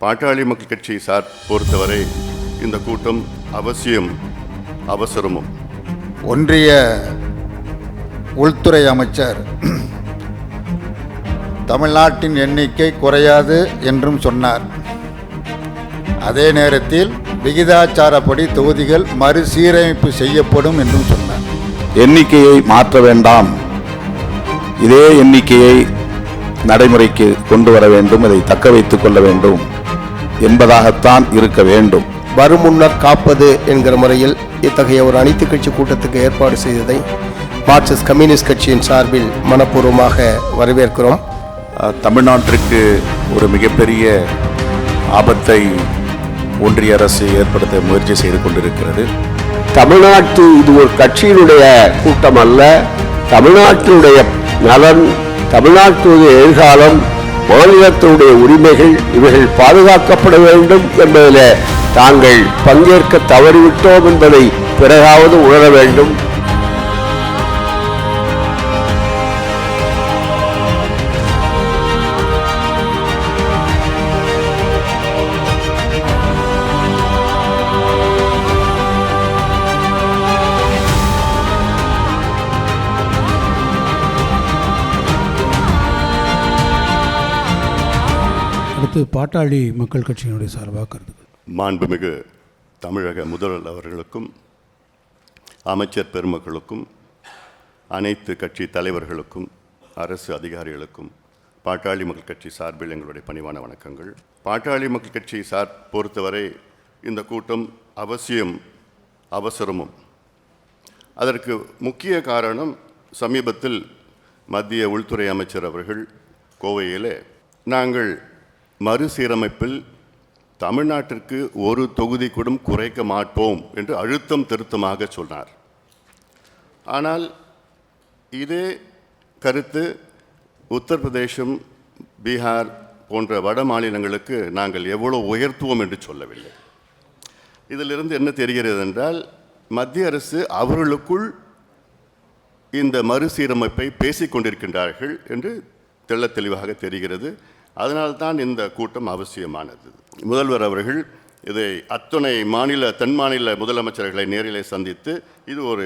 பாட்டாளி மக்கள் கட்சியை சார் பொறுத்தவரை இந்த கூட்டம் அவசியம் அவசரமும். ஒன்றிய உள்துறை அமைச்சர் தமிழ்நாட்டின் எண்ணிக்கை குறையாது என்றும் சொன்னார். அதே நேரத்தில் விகிதாச்சாரப்படி தொகுதிகள் மறுசீரமைப்பு செய்யப்படும் என்றும் சொன்னார். எண்ணிக்கையை மாற்ற வேண்டாம். இதே எண்ணிக்கையை நடைமுறைக்கு கொண்டு வர வேண்டும். அதை தக்க வைத்துக் கொள்ள வேண்டும். என்பதாகத்தான் இருக்க வேண்டும். வரும் முன்னர் காப்பது என்கிற முறையில் இத்தகைய ஒரு அனைத்து கட்சி கூட்டத்துக்கு ஏற்பாடு செய்ததை மார்க்சிஸ்ட் கம்யூனிஸ்ட் கட்சியின் சார்பில் மனப்பூர்வமாக வரவேற்கிறோம். தமிழ்நாட்டிற்கு ஒரு மிகப்பெரிய ஆபத்தை ஒன்றிய அரசு ஏற்படுத்த முயற்சி செய்து கொண்டிருக்கிறது. தமிழ்நாட்டு இது ஒரு கட்சியினுடைய கூட்டம் அல்ல. தமிழ்நாட்டினுடைய நலன் தமிழ்நாட்டுடைய எதிர்காலம் மாநிலத்தினுடைய உரிமைகள் இவைகள் பாதுகாக்கப்பட வேண்டும் என்பதில் தாங்கள் பங்கேற்க தவறிவிட்டோம் என்பதை பிறகாவது உணர வேண்டும். அடுத்து பாட்டாளி மக்கள் கட்சியினுடைய சார்பாக கருத்துக்கள். மாண்புமிகு தமிழக முதல்வர் அவர்களுக்கும் அமைச்சர் பெருமக்களுக்கும் அனைத்து கட்சி தலைவர்களுக்கும் அரசு அதிகாரிகளுக்கும் பாட்டாளி மக்கள் கட்சி சார்பில் எங்களுடைய பணிவான வணக்கங்கள். பாட்டாளி மக்கள் கட்சி சார் பொறுத்தவரை இந்த கூட்டம் அவசியம் அவசரமும். அதற்கு முக்கிய காரணம் சமீபத்தில் மத்திய உள்துறை அமைச்சர் அவர்கள் கோவையிலே நாங்கள் மறுசீரமைப்பில் தமிழ்நாட்டிற்கு ஒரு தொகுதி கூட குறைக்க மாட்டோம் என்று அழுத்தம் திருத்தமாக சொன்னார். ஆனால் இதே கருத்து உத்தரப்பிரதேசம் பீகார் போன்ற வட மாநிலங்களுக்கு நாங்கள் எவ்வளோ உயர்த்துவோம் என்று சொல்லவில்லை. இதிலிருந்து என்ன தெரிகிறது என்றால் மத்திய அரசு அவர்களுக்குள் இந்த மறுசீரமைப்பை பேசிக்கொண்டிருக்கின்றார்கள் என்று தெள்ள தெளிவாக தெரிகிறது. அதனால்தான் இந்த கூட்டம் அவசியமானது. முதல்வர் அவர்கள் இதை அத்துணை மாநில தென் மாநில முதலமைச்சர்களை நேரிலே சந்தித்து இது ஒரு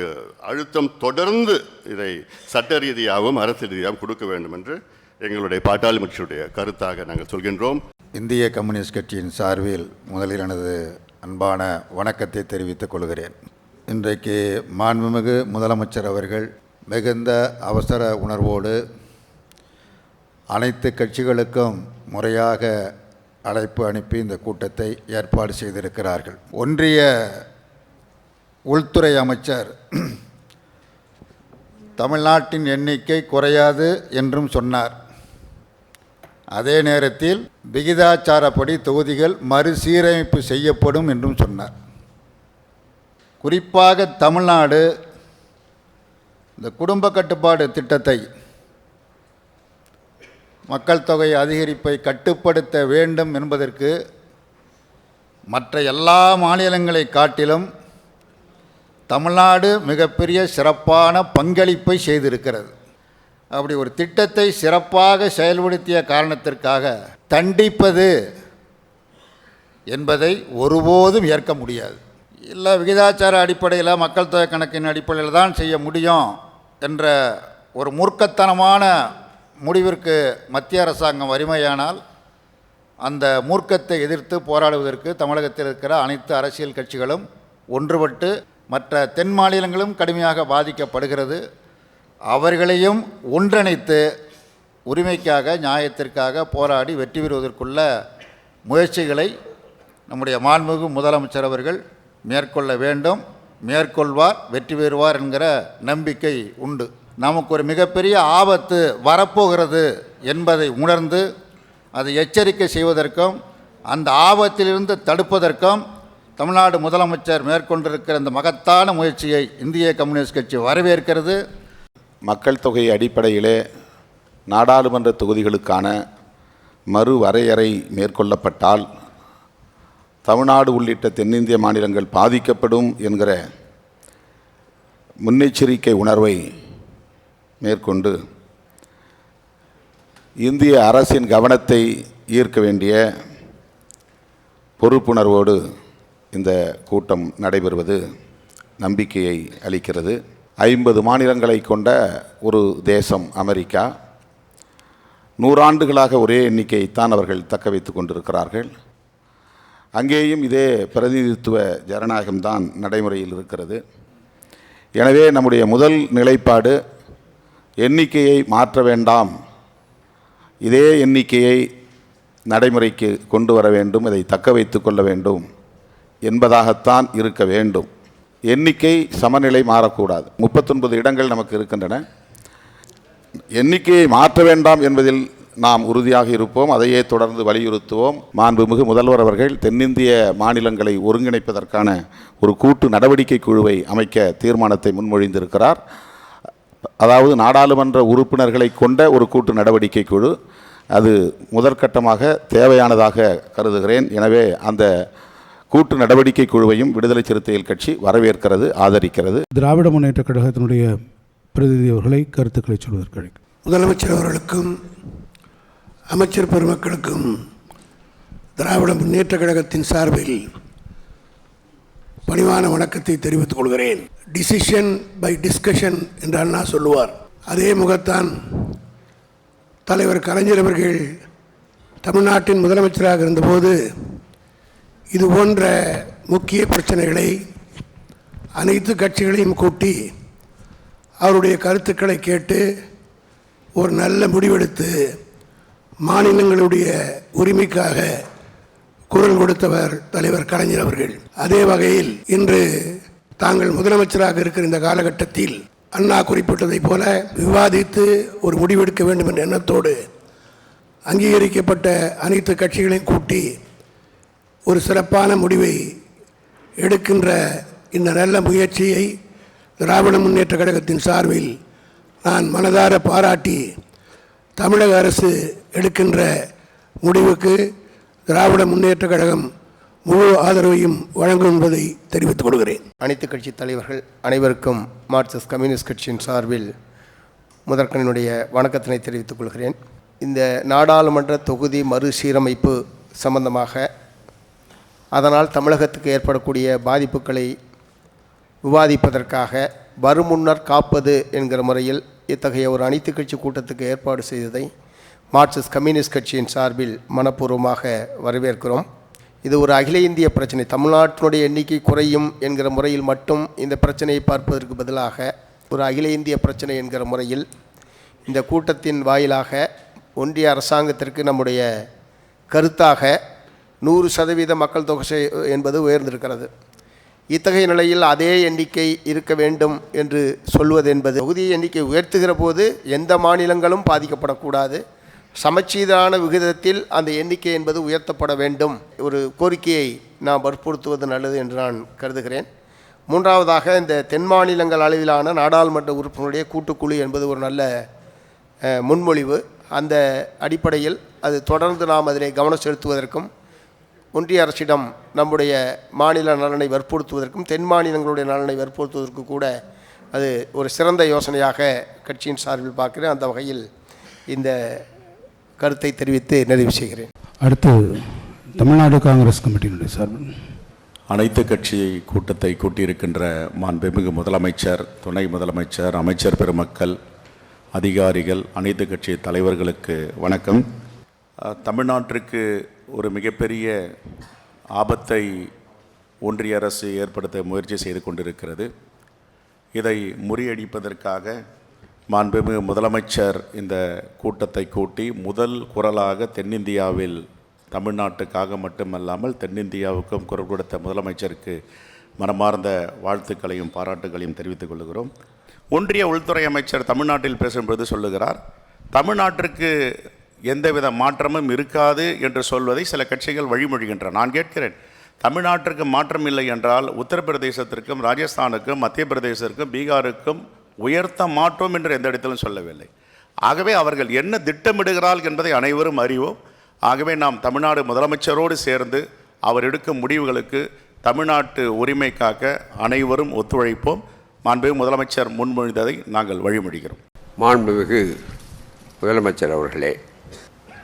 அழுத்தம் தொடர்ந்து இதை சட்ட ரீதியாகவும் அரசு ரீதியாகவும் கொடுக்க வேண்டும் என்று எங்களுடைய பாட்டாளி கருத்தாக நாங்கள் சொல்கின்றோம். இந்திய கம்யூனிஸ்ட் கட்சியின் சார்பில் முதலில் எனது அன்பான வணக்கத்தை தெரிவித்துக் கொள்கிறேன். இன்றைக்கு மாண்புமிகு முதலமைச்சர் அவர்கள் மிகுந்த அவசர உணர்வோடு அனைத்து கட்சிகளுக்கும் முறையாக அழைப்பு அனுப்பி இந்த கூட்டத்தை ஏற்பாடு செய்திருக்கிறார்கள். ஒன்றிய உள்துறை அமைச்சர் தமிழ்நாட்டின் எண்ணிக்கை குறையாது என்றும் சொன்னார். அதே நேரத்தில் விகிதாச்சாரப்படி தொகுதிகள் மறுசீரமைப்பு செய்யப்படும் என்றும் சொன்னார். குறிப்பாக தமிழ்நாடு இந்த குடும்ப கட்டுப்பாடு திட்டத்தை மக்கள் தொகை அதிகரிப்பை கட்டுப்படுத்த வேண்டும் என்பதற்கு மற்ற எல்லா மாநிலங்களை காட்டிலும் தமிழ்நாடு மிகப்பெரிய சிறப்பான பங்களிப்பை செய்திருக்கிறது. அப்படி ஒரு திட்டத்தை சிறப்பாக செயல்படுத்திய காரணத்திற்காக தண்டிப்பது என்பதை ஒருபோதும் ஏற்க முடியாது. இல்லை விகிதாச்சார அடிப்படையில் மக்கள் தொகை கணக்கின் அடிப்படையில் தான் செய்ய முடியும் என்ற ஒரு மூர்க்கத்தனமான முடிவிற்கு மத்திய அரசாங்கம் வறுமையானால் அந்த மூர்க்கத்தை எதிர்த்து போராடுவதற்கு தமிழகத்தில் இருக்கிற அனைத்து அரசியல் கட்சிகளும் ஒன்றுபட்டு மற்ற தென் மாநிலங்களும் கடுமையாக பாதிக்கப்படுகிறது. அவர்களையும் ஒன்றிணைத்து உரிமைக்காக நியாயத்திற்காக போராடி வெற்றி பெறுவதற்குள்ள முயற்சிகளை நம்முடைய மாண்புமிகு முதலமைச்சர் அவர்கள் மேற்கொள்ள வேண்டும். மேற்கொள்வார் வெற்றி பெறுவார் என்கிற நம்பிக்கை உண்டு. நமக்கு ஒரு மிகப்பெரிய ஆபத்து வரப்போகிறது என்பதை உணர்ந்து அதை எச்சரிக்கை செய்வதற்கும் அந்த ஆபத்திலிருந்து தடுப்பதற்கும் தமிழ்நாடு முதலமைச்சர் மேற்கொண்டிருக்கிற இந்த மகத்தான முயற்சியை இந்திய கம்யூனிஸ்ட் கட்சி வரவேற்கிறது. மக்கள் தொகை அடிப்படையிலே நாடாளுமன்ற தொகுதிகளுக்கான மறு வரையறை மேற்கொள்ளப்பட்டால் தமிழ்நாடு உள்ளிட்ட தென்னிந்திய மாநிலங்கள் பாதிக்கப்படும் என்கிற முன்னெச்சரிக்கை உணர்வை மேற்கொண்டு இந்திய அரசின் கவனத்தை ஈர்க்க வேண்டிய பொறுப்புணர்வோடு இந்த கூட்டம் நடைபெறுவது நம்பிக்கையை அளிக்கிறது. ஐம்பது மாநிலங்களை கொண்ட ஒரு தேசம் அமெரிக்கா. நூறாண்டுகளாக ஒரே எண்ணிக்கையைத்தான் அவர்கள் தக்க வைத்து கொண்டிருக்கிறார்கள். அங்கேயும் இதே பிரதிநிதித்துவ ஜனநாயகம்தான் நடைமுறையில் இருக்கிறது. எனவே நம்முடைய முதல் நிலைப்பாடு எண்ணிக்கையை மாற்ற வேண்டாம். இதே எண்ணிக்கையை நடைமுறைக்கு கொண்டு வர வேண்டும் இதை தக்க வைத்து கொள்ள வேண்டும் என்பதாகத்தான் இருக்க வேண்டும். எண்ணிக்கை சமநிலை மாறக்கூடாது. முப்பத்தொன்பது இடங்கள் நமக்கு இருக்கின்றன. எண்ணிக்கையை மாற்ற வேண்டாம் என்பதில் நாம் உறுதியாக இருப்போம். அதையே தொடர்ந்து வலியுறுத்துவோம். மாண்புமிகு முதல்வர் அவர்கள் தென்னிந்திய மாநிலங்களை ஒருங்கிணைப்பதற்கான ஒரு கூட்டு நடவடிக்கை குழுவை அமைக்க தீர்மானத்தை முன்மொழிந்திருக்கிறார். அதாவது நாடாளுமன்ற உறுப்பினர்களை கொண்ட ஒரு கூட்டு நடவடிக்கை குழு. அது முதற்கட்டமாக தேவையானதாக கருதுகிறேன். எனவே அந்த கூட்டு நடவடிக்கை குழுவையும் விடுதலை சிறுத்தைகள் கட்சி வரவேற்கிறது ஆதரிக்கிறது. திராவிட முன்னேற்றக் கழகத்தினுடைய பிரதிநிதி அவர்களை கருத்துக்களை சொல்வதற்கு. முதலமைச்சர் அவர்களுக்கும் அமைச்சர் பெருமக்களுக்கும் திராவிட முன்னேற்ற கழகத்தின் சார்பில் பணிவான வணக்கத்தை தெரிவித்துக் கொள்கிறேன். டிசிஷன் பை டிஸ்கஷன் என்று அண்ணா சொல்லுவார். அதே முகத்தான் தலைவர் கலைஞர் அவர்கள் தமிழ்நாட்டின் முதலமைச்சராக இருந்தபோது இது போன்ற முக்கிய பிரச்சனைகளை அனைத்து கட்சிகளையும் கூட்டி அவருடைய கருத்துக்களை கேட்டு ஒரு நல்ல முடிவெடுத்து மாநிலங்களுடைய உரிமைக்காக குரல் கொடுத்தவர் தலைவர் கலைஞர் அவர்கள். அதே வகையில் இன்று தாங்கள் முதலமைச்சராக இருக்கிற இந்த காலகட்டத்தில் அண்ணா குறிப்பிட்டதைப் போல விவாதித்து ஒரு முடிவெடுக்க வேண்டும் என்ற எண்ணத்தோடு அங்கீகரிக்கப்பட்ட அனைத்து கட்சிகளையும் கூட்டி ஒரு சிறப்பான முடிவை எடுக்கின்ற இந்த நல்ல முயற்சியை திராவிட முன்னேற்ற கழகத்தின் சார்பில் நான் மனதார பாராட்டி தமிழக அரசு எடுக்கின்ற முடிவுக்கு திராவிட முன்னேற்ற கழகம் முழு ஆதரவையும் வழங்கும் என்பதை தெரிவித்துக் கொள்கிறேன். அனைத்து கட்சி தலைவர்கள் அனைவருக்கும் மார்க்சிஸ்ட் கம்யூனிஸ்ட் கட்சியின் சார்பில் முதற்கனுடைய வணக்கத்தினை தெரிவித்துக் கொள்கிறேன். இந்த நாடாளுமன்ற தொகுதி மறுசீரமைப்பு சம்பந்தமாக அதனால் தமிழகத்துக்கு ஏற்படக்கூடிய பாதிப்புகளை விவாதிப்பதற்காக வருமுன்னர் காப்பது என்கிற முறையில் இத்தகைய ஒரு அனைத்து கட்சி கூட்டத்துக்கு ஏற்பாடு செய்ததை மார்க்சிஸ்ட் கம்யூனிஸ்ட் கட்சியின் சார்பில் மனப்பூர்வமாக வரவேற்கிறோம். இது ஒரு அகில இந்திய பிரச்சனை. தமிழ்நாட்டினுடைய எண்ணிக்கை குறையும் என்கிற முறையில் மட்டும் இந்த பிரச்சனையை பார்ப்பதற்கு பதிலாக ஒரு அகில இந்திய பிரச்சனை என்கிற முறையில் இந்த கூட்டத்தின் வாயிலாக ஒன்றிய அரசாங்கத்திற்கு நம்முடைய கருத்தாக நூறு சதவீத மக்கள் தொகை என்பது உயர்ந்திருக்கிறது. இத்தகைய நிலையில் அதே எண்ணிக்கை இருக்க வேண்டும் என்று சொல்வது என்பது தொகுதி எண்ணிக்கை உயர்த்துகிற போது எந்த மாநிலங்களும் பாதிக்கப்படக்கூடாது. சமச்சீரான விகிதத்தில் அந்த எண்ணிக்கை என்பது உயர்த்தப்பட வேண்டும். ஒரு கோரிக்கையை நாம் வற்புறுத்துவது நல்லது என்று நான் கருதுகிறேன். மூன்றாவதாக இந்த தென் மாநிலங்கள் அளவிலான நாடாளுமன்ற உறுப்பினருடைய கூட்டுக்குழு என்பது ஒரு நல்ல முன்மொழிவு. அந்த அடிப்படையில் அது தொடர்ந்து நாம் அதிலே கவனம் செலுத்துவதற்கும் ஒன்றிய அரசிடம் நம்முடைய மாநில நலனை வற்புறுத்துவதற்கும் தென் மாநிலங்களுடைய நலனை வற்புறுத்துவதற்கு கூட அது ஒரு சிறந்த யோசனையாக கட்சியின் சார்பில் பார்க்கிறேன். அந்த வகையில் இந்த கருத்தை தெரிவித்து நிறைவு செய்கிறேன். அடுத்து தமிழ்நாடு காங்கிரஸ் கமிட்டியினுடைய சார்பில் அனைத்து கட்சி கூட்டத்தை கூட்டியிருக்கின்ற மாண்புமிகு முதலமைச்சர் துணை முதலமைச்சர் அமைச்சர் பெருமக்கள் அதிகாரிகள் அனைத்து கட்சி தலைவர்களுக்கு வணக்கம். தமிழ்நாட்டிற்கு ஒரு மிகப்பெரிய ஆபத்தை ஒன்றிய அரசு ஏற்படுத்த முயற்சி செய்து கொண்டிருக்கிறது. இதை முறியடிப்பதற்காக மாண்புமிகு முதலமைச்சர் இந்த கூட்டத்தை கூட்டி முதல் குரலாக தென்னிந்தியாவில் தமிழ்நாட்டுக்காக மட்டுமல்லாமல் தென்னிந்தியாவுக்கும் குரல் கொடுத்த முதலமைச்சருக்கு மனமார்ந்த வாழ்த்துக்களையும் பாராட்டுகளையும் தெரிவித்துக் கொள்கிறோம். ஒன்றிய உள்துறை அமைச்சர் தமிழ்நாட்டில் பேசும்பொழுது சொல்லுகிறார் தமிழ்நாட்டிற்கு எந்தவித மாற்றமும் இருக்காது என்று சொல்வதை சில கட்சிகள் வழிமொழிகின்றன. நான் கேட்கிறேன் தமிழ்நாட்டிற்கு மாற்றம் இல்லை என்றால் உத்தரப்பிரதேசத்திற்கும் ராஜஸ்தானுக்கும் மத்திய பிரதேசத்திற்கும் பீகாருக்கும் உயர்த்த மாட்டோம் என்று எந்த இடத்திலும் சொல்லவில்லை. ஆகவே அவர்கள் என்ன திட்டமிடுகிறார்கள் என்பதை அனைவரும் அறிவோம். ஆகவே நாம் தமிழ்நாடு முதலமைச்சரோடு சேர்ந்து அவர் எடுக்கும் முடிவுகளுக்கு தமிழ்நாட்டு உரிமை காக்க அனைவரும் ஒத்துழைப்போம். மாண்புமிகு முதலமைச்சர் முன்மொழிந்ததை நாங்கள் வழிமொழிகிறோம் மாண்புமிகு முதலமைச்சர் அவர்களே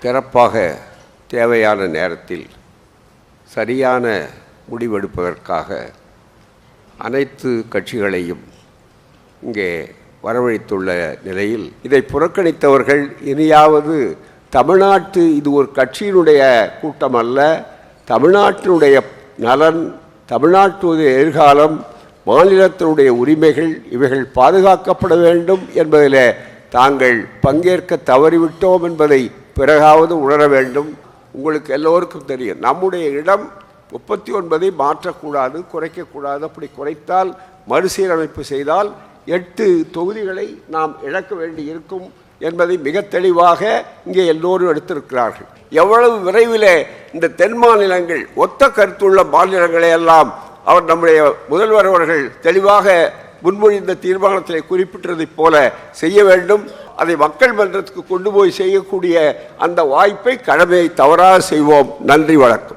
சிறப்பாக தேவையான நேரத்தில் சரியான முடிவெடுப்பதற்காக அனைத்து கட்சிகளையும் இங்கே வரவழைத்துள்ள நிலையில் இதை புறக்கணித்தவர்கள் இனியாவது தமிழ்நாட்டு இது ஒரு கட்சியினுடைய கூட்டம் அல்ல தமிழ்நாட்டினுடைய நலன் தமிழ்நாட்டுடைய எதிர்காலம் மாநிலத்தினுடைய உரிமைகள் இவைகள் பாதுகாக்கப்பட வேண்டும் என்பதில் தாங்கள் பங்கேற்க தவறிவிட்டோம் என்பதை பிறகாவது உணர வேண்டும். உங்களுக்கு எல்லோருக்கும் தெரியும் நம்முடைய இடம் முப்பத்தி ஒன்பதை மாற்றக்கூடாது குறைக்கக்கூடாது. அப்படி குறைத்தால் மறுசீரமைப்பு செய்தால் எட்டு தொகுதிகளை நாம் இழக்க வேண்டி இருக்கும் என்பதை மிக தெளிவாக இங்கே எல்லோரும் எடுத்திருக்கிறார்கள். எவ்வளவு விரைவில் இந்த தென் மாநிலங்கள் ஒத்த கருத்துள்ள மாநிலங்களை எல்லாம் அவர் நம்முடைய முதல்வர் அவர்கள் தெளிவாக முன்மொழிந்த தீர்மானத்தை குறிப்பிட்டதைப் போல செய்ய வேண்டும். அதை மக்கள் மன்றத்துக்கு கொண்டு போய் செய்யக்கூடிய அந்த வாய்ப்பை கடமையை தவறாக செய்வோம். நன்றி வணக்கம்.